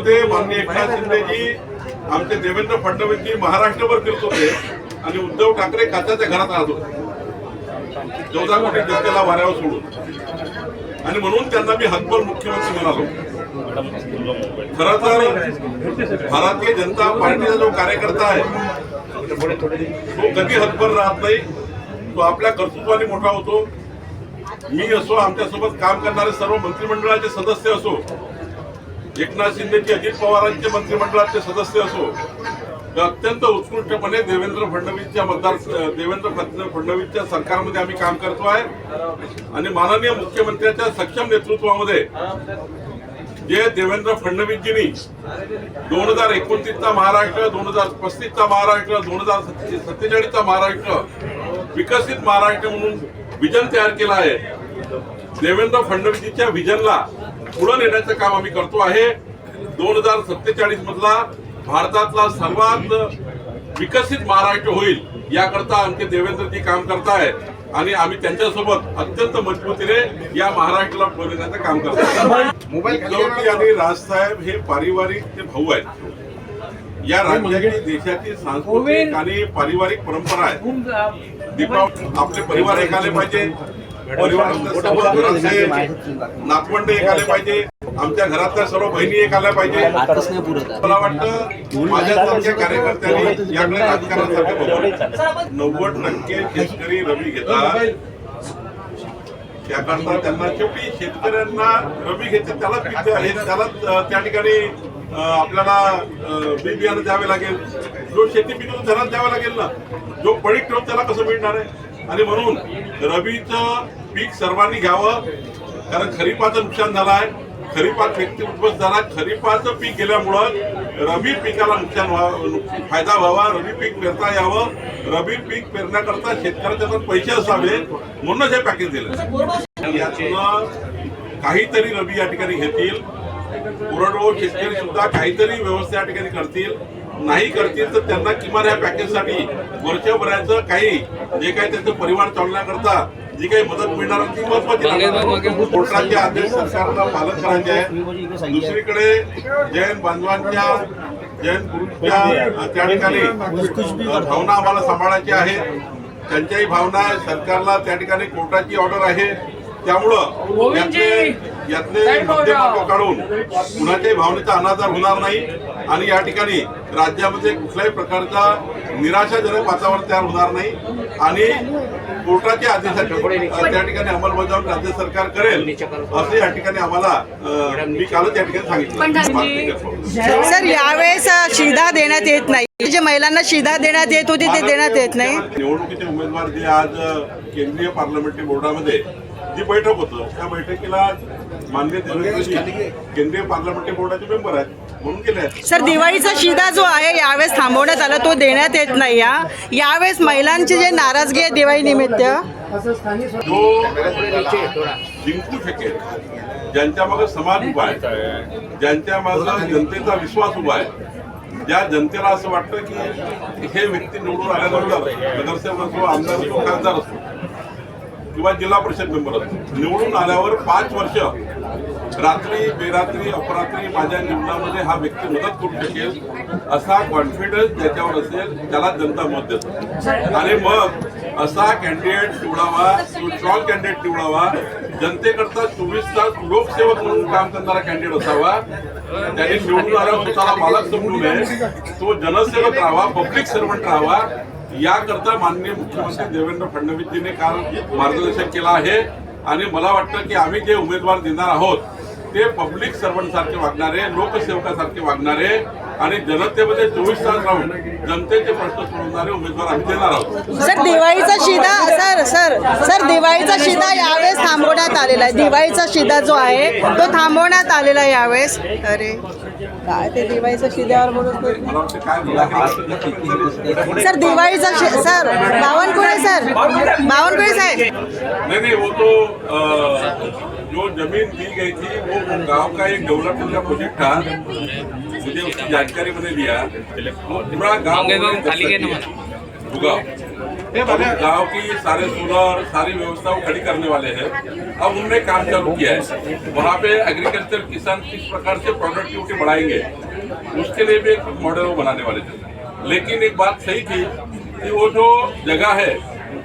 काळामध्ये माननीय एकनाथ शिंदेजी आमचे देवेंद्र फडणवीसजी महाराष्ट्रभर फिरत होते आणि उद्धव ठाकरे काचाच्या घरात राहत होते. चौदा कोटी जनतेला वाऱ्यावर सोडून. आणि म्हणून त्यांना मी हतबल मुख्यमंत्री म्हणालो. खरं तर भारतीय जनता पार्टीचा जो कार्यकर्ता आहे तो कधी हतबल राहत नाही तो आपल्या कर्तृत्वाने मोठा होतो. मी असो आमच्यासोबत काम करणारे सर्व मंत्रिमंडळाचे सदस्य असो एकनाथ शिंदेचे अजित पवारांचे मंत्रिमंडळाचे सदस्य असो तर अत्यंत उत्कृष्टपणे देवेंद्र फडणवीसच्या मतदार देवेंद्र फड- फडणवीसच्या सरकारमध्ये आम्ही काम करतो आहे. आणि माननीय मुख्यमंत्र्यांच्या सक्षम नेतृत्वामध्ये जे देवेंद्र फडणवीसजींनी दोन हजार एकोणतीसचा महाराष्ट्र दोन हजार पस्तीसचा महाराष्ट्र दोन हजार सत्तेचाळीसचा महाराष्ट्र विकसित महाराष्ट्र म्हणून विजन तयार केलं आहे. देवेंद्र फडणवीसजीच्या विजनला पुढे नेण्याचं काम आम्ही करतो आहे. दोन हजार सत्तेचाळीस मधला भारतातला सर्वात विकसित महाराष्ट्र होईल याकरता आमचे देवेंद्रजी काम करतायत आणि आम्ही त्यांच्यासोबत अत्यंत मजबूतीने या महाराष्ट्राला पुढे नेण्याचं काम करतो उद्धवजी आणि राजसाहेब हे पारिवारिक ते भाऊ आहेत. या राज्याची देशाची सांस्कृतिक आणि पारिवारिक परंपरा आहे. दीपावली आपले परिवार एक आले पाहिजे. नातवंड एक आले पाहिजे. आमच्या घरातल्या सर्व बहिणी एक आल्या पाहिजे. मला वाटतं माझ्यासारख्या कार्यकर्त्यांनी याकडे राजकारणासाठी नव्वद टक्के शेतकरी रवी घेतात. त्याकरता त्यांना शेवटी शेतकऱ्यांना रवी घेते त्याला पीक द्या- हे त्यालाच त्या ठिकाणी आपल्याला बी बियाणं द्यावे लागेल. जो शेती पिकवून घरात द्यावं लागेल ना जो पडीक ठेवून त्याला कसं मिळणार आहे? आणि म्हणून रबीचं पीक सर्वांनी घ्यावं कारण खरीपाचं नुकसान झालं आहे. खरीपात व्यक्ती उद्ध्वस्त झाला खरीपाचं पीक गेल्यामुळं रबी पिकाला नुकसान व्हावं फायदा व्हावा रबी पीक पेरता यावं. रबी पीक पेरण्याकरता शेतकऱ्याच्या पैसे असावे म्हणूनच हे पॅकेज दिलं. यातनं काहीतरी रबी या ठिकाणी घेतील. कोरडवाहू शेतकरी सुद्धा काहीतरी व्यवस्था या ठिकाणी करतील. नाही करतील तर त्यांना किमान या पॅकेजसाठी वर्षभराचं काही जे काही त्यांचं परिवार चालण्याकरता जी काही मदत मिळणार ती महत्वाची. कोर्टाचे आदेश सरकारला पालन करायचे आहे. दुसरीकडे जैन बांधवांच्या जैन गुरूंच्या त्या ठिकाणी भावना आम्हाला सांभाळायची आहे. त्यांच्याही भावना सरकारला त्या ठिकाणी कोर्टाची ऑर्डर आहे. त्यामुळं यातले यातले मध्यमार्ग काढून कुणाच्याही भावनेचा अनादर होणार नाही आणि या ठिकाणी राज्यामध्ये कुठल्याही प्रकारचा निराशाजनक वातावरण तयार होणार नाही आणि कोर्टाच्या आदेशाची अ, त्या ठिकाणी अंमलबजावणी राज्य सरकार करेल असं या ठिकाणी आम्हाला मी कालच या ठिकाणी सांगितलं. सर यावेळेस शिधा देण्यात येत नाही. जे महिलांना शिधा देण्यात येत होती ते देण्यात येत नाही. निवडणुकीचे उमेदवार जे आज केंद्रीय पार्लमेंटरी बोर्डामध्ये जी बैठक होतं त्या बैठकीला मान्य केंद्रीय पार्लमेंटरी बोर्डाचे मेंबर आहेत म्हणून गेले सर दिवाळीचा शिधा जो आहे यावेळेस थांबवण्यात आला तो देण्यात येत नाही या. यावेळेस महिलांची जे नाराजगी आहे दिवाळी निमित्त जो जिंकू शकेल ज्यांच्या मागे समाज उभा आहे ज्यांच्या मागे जनतेचा विश्वास उभा आहे ज्या जनतेला असं वाटतं की हे व्यक्ती निवडून आल्यानंतर नगरसेवक असो आमदार असो खासदार असो किंवा जिल्हा परिषद मेंबर निवडून आल्यावर पाच वर्ष रात्री बेरात्री अपरात्री माझ्या जीवनामध्ये हा व्यक्ती मदत करू शकेल असा कॉन्फिडन्स ज्याच्यावर असेल त्याला जनता मत देतो. आणि मग असा कॅन्डिडेट निवडावा स्ट्रॉंग कॅन्डिडेट निवडावा. जनतेकरता चोवीस तास लोकसेवक म्हणून काम करणारा कॅन्डिडेट असावा. त्यांनी निवडून आल्यावर स्वतःला मालक समजू नये. तो जनसेवक राहावा पब्लिक सर्वंट राहावा. याकरता माननीय मुख्यमंत्री देवेंद्र फडणवीसजींनी काल मार्गदर्शन केलं आहे. आणि मला वाटतं की आम्ही जे उमेदवार देणार आहोत ते पब्लिक सर्वंटसारखे वागणारे लोकसेवकासारखे वागणारे आणि जनतेमध्ये चोवीस तास राहून जनतेचे प्रश्न सोडवणारे उमेदवार आम्ही देणार आहोत. सर दिवाळीचा शिधा सर सर सर दिवाळीचा शिधा यावेळेस थांबवण्यात आलेला आहे. दिवाळीचा शिधा जो आहे तो थांबवण्यात आलेला आहे यावेळेस. अरे काय ते दिवाळीचा शिद्यावर बोलत सर दिवाळीचा शि- सर बावनकुळे सर. बावनकुळे साहेब. नहीं नहीं वो तो जो ज़मीन दी गई थी वो गाँव का एक डेवलपमेंट का प्रोजेक्ट था। मुझे उसकी जानकारी मैंने दिया। वो पूरा गाँव गाँव की सारे सोलर सारी व्यवस्था वो खड़ी करने वाले हैं। अब उन्होंने काम चालू किया है। वहाँ पे एग्रीकल्चर किसान किस प्रकार से प्रोडक्टिविटी बढ़ाएँगे उसके लिए भी एक मॉडल वो बनाने वाले थे। लेकिन एक बात सही थी कि वो जो जगह है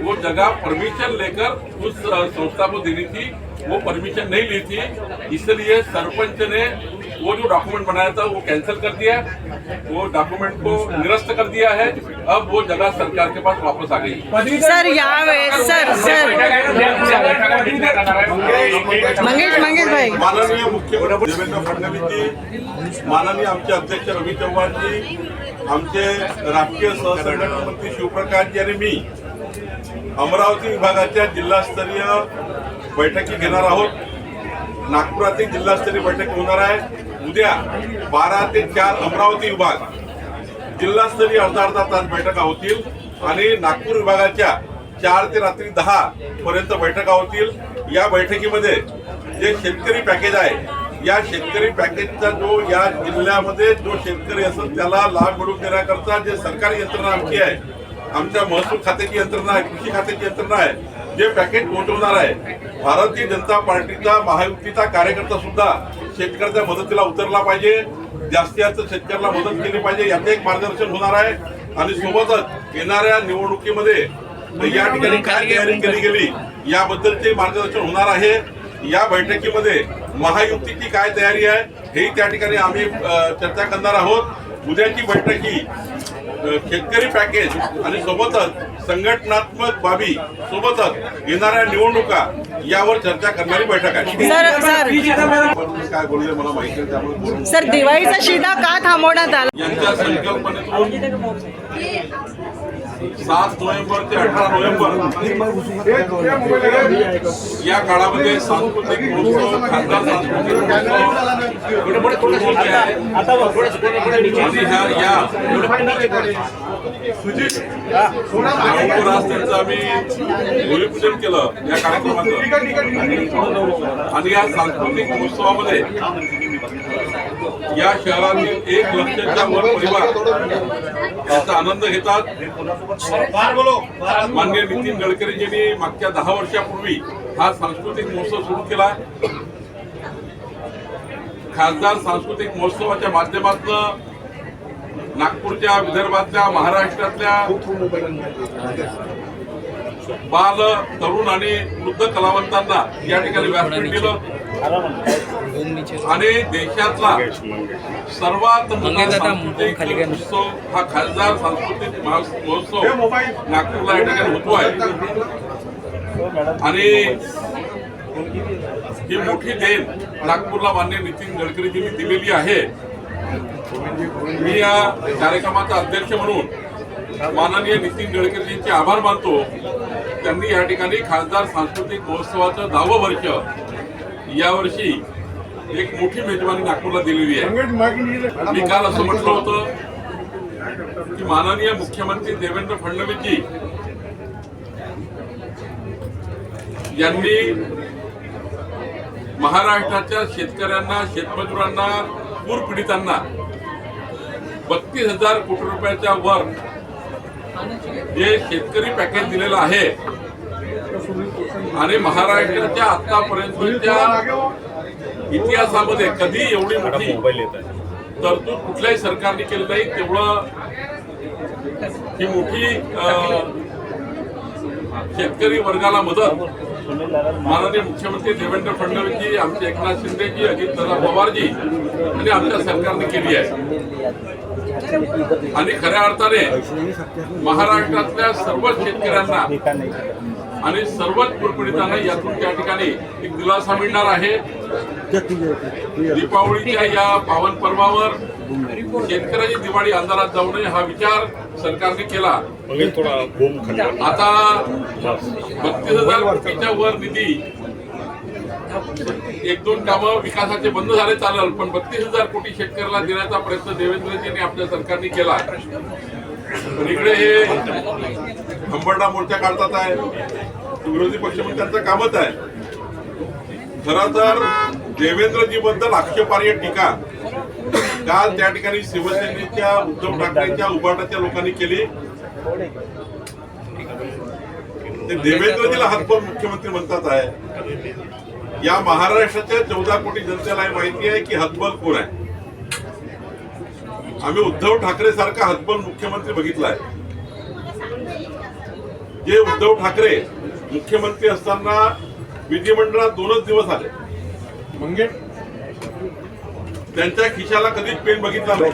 वो जगह परमिशन लेकर उस संस्था को देनी थी। वो परमिशन नहीं ली थी। इसलिए सरपंच ने वो जो डॉक्यूमेंट बनाया था वो कैंसिल कर दिया। वो डॉक्यूमेंट को निरस्त कर दिया है। अब वो जगह सरकार के पास वापस आ गई। सर यावेळेस सर सर। मंगेश मंगेश भाई। माननीय मुख्यमंत्री देवेंद्र फडणवीसजी माननीय आमचे अध्यक्ष रवी चव्हाणजी आमचे राष्ट्रीय सहसंघटन मंत्री शिवप्रकाशजी आणि मी अमरावती विभागाच्या जिल्हास्तरीय बैठकी घेणार आहोत. नागपुरातील जिल्हास्तरीय बैठक होणार आहे. उद्या बारा ते चार अमरावती विभाग जिल्हास्तरीय अर्धा अर्धा तास बैठका होतील आणि नागपूर विभागाच्या चार ते रात्री दहा पर्यंत बैठका होतील. या बैठकीमध्ये जे शेतकरी पॅकेज आहे या शेतकरी पॅकेजचा जो या जिल्ह्यामध्ये जो शेतकरी असेल त्याला लाभ मिळवून देण्याकरता जे सरकारी यंत्रणा आमची आहे आमच्या महसूल खात्याची यंत्रणा आहे कृषी खात्याची यंत्रणा आहे जे पॅकेज पोहोचवणार आहे. भारतीय जनता पार्टीचा महायुतीचा कार्यकर्ता सुद्धा शेतकऱ्याच्या मदतीला उतरला पाहिजे जास्तीत जास्त शेतकऱ्याला मदत केली पाहिजे याचं एक मार्गदर्शन होणार आहे. आणि सोबतच येणाऱ्या निवडणुकीमध्ये या ठिकाणी काय तयारी केली गेली याबद्दलचे मार्गदर्शन होणार आहे. या बैठकीमध्ये महायुतीची काय तयारी आहे हेही त्या ठिकाणी आम्ही चर्चा करणार आहोत. उद्याची बैठक ही शेतकरी पॅकेज आणि सोबतच संघटनात्मक बाबी सोबतच येणाऱ्या निवडणुका यावर चर्चा करणारी बैठक आहे. काय बोलले मला माहिती नाही त्यामुळे बोलू सर दिवाळीचा शिदा का थांबवण्यात आला? यांच्या संकल्पनेतून सात नोव्हेंबर ते अठरा नोव्हेंबर या काळामध्ये सांस्कृतिक महोत्सव खासदार सांस्कृतिक महोत्सव सुरू आज त्यांचं आम्ही भूमिपूजन केलं या कार्यक्रमाचं. आणि या सांस्कृतिक महोत्सवामध्ये या शहरातील एक लक्षाच्या वर परिवार याचा आनंद घेतात. मान्य नितीन गडकरीजींनी मागच्या दहा वर्षापूर्वी हा सांस्कृतिक महोत्सव सुरू केला. खासदार सांस्कृतिक महोत्सवाच्या माध्यमातून नागपूरच्या विदर्भातल्या महाराष्ट्रातल्या बाल तरुण आणि वृद्ध कलावंतांना या ठिकाणी व्यासपीठ दिलं. आणि देशातला सर्वात मोठा सांस्कृतिक उत्सव हा खासदार सांस्कृतिक महोत्स- महोत्सव नागपूरला या ठिकाणी होतो आहे. आणि ही मोठी देण नागपूरला मान्य नितीन गडकरीजींनी दिलेली आहे. मी या कार्यक्रमाचा अध्यक्ष म्हणून माननीय नितीन गडकरीजींचे आभार मानतो. त्यांनी या ठिकाणी खासदार सांस्कृतिक महोत्सवाचं दहावं वर्ष यावर्षी एक मोठी मेजवानी नागपूरला दिलेली आहे. मी काल असं म्हटलं होतं की माननीय मुख्यमंत्री देवेंद्र फडणवीसजी यांनी महाराष्ट्राच्या शेतकऱ्यांना शेतमजुरांना पूरपीडितांना बत्तीस हजार कोटी रुपयाच्या वर जे शेतकरी पॅकेज दिलेलं आहे आणि महाराष्ट्राच्या आतापर्यंतच्या इतिहासामध्ये कधी एवढी मोठी तरतूद कुठल्याही सरकारने केली नाही तेवढं ही मोठी शेतकरी वर्गाला मदत. माननीय मुख्यमंत्री देवेंद्र फडणवीसजी आमचे एकनाथ शिंदेजी अजितदादा पवारजी आणि आमच्या सरकारने केली आहे. आणि खऱ्या अर्थाने महाराष्ट्रातल्या सर्व शेतकऱ्यांना आणि सर्वच पूरपीडितांना यातून त्या ठिकाणी एक दिलासा मिळणार आहे. दीपावलीच्या या पावन पर्वावर शेतकऱ्याची दिवाळी अंधारात जाऊ नये हा विचार सरकारने केला. आता बत्तीस हजार कोटीच्या वर निधी एक दोन कामं विकासाचे बंद झाले चालेल पण बत्तीस हजार कोटी शेतकऱ्याला देण्याचा प्रयत्न देवेंद्रजींनी आपल्या सरकारने केला. इकडे हे हंबरडा मोर्चा काढतात आहे. विरोधी पक्ष त्यांचं कामच आहे. खर तर देवेंद्रजी बद्दल आक्षेपार्ह टीका काल त्या ठिकाणी शिवसेनेच्या उद्धव ठाकरेच्या उभाटाच्या लोकांनी केली. ते देवेंद्रजीला हातभर मुख्यमंत्री म्हणतात आहे. या महाराष्ट्राच्या चौदा कोटी जनतेला हे माहिती आहे की हतबल कोण आहे? आम्ही उद्धव ठाकरे सारखा हतबल मुख्यमंत्री बघितलाय जे उद्धव ठाकरे मुख्यमंत्री असताना विधिमंडळात दोनच दिवस आले. मंगे त्यांच्या खिशाला कधीच पेन बघितला नाही.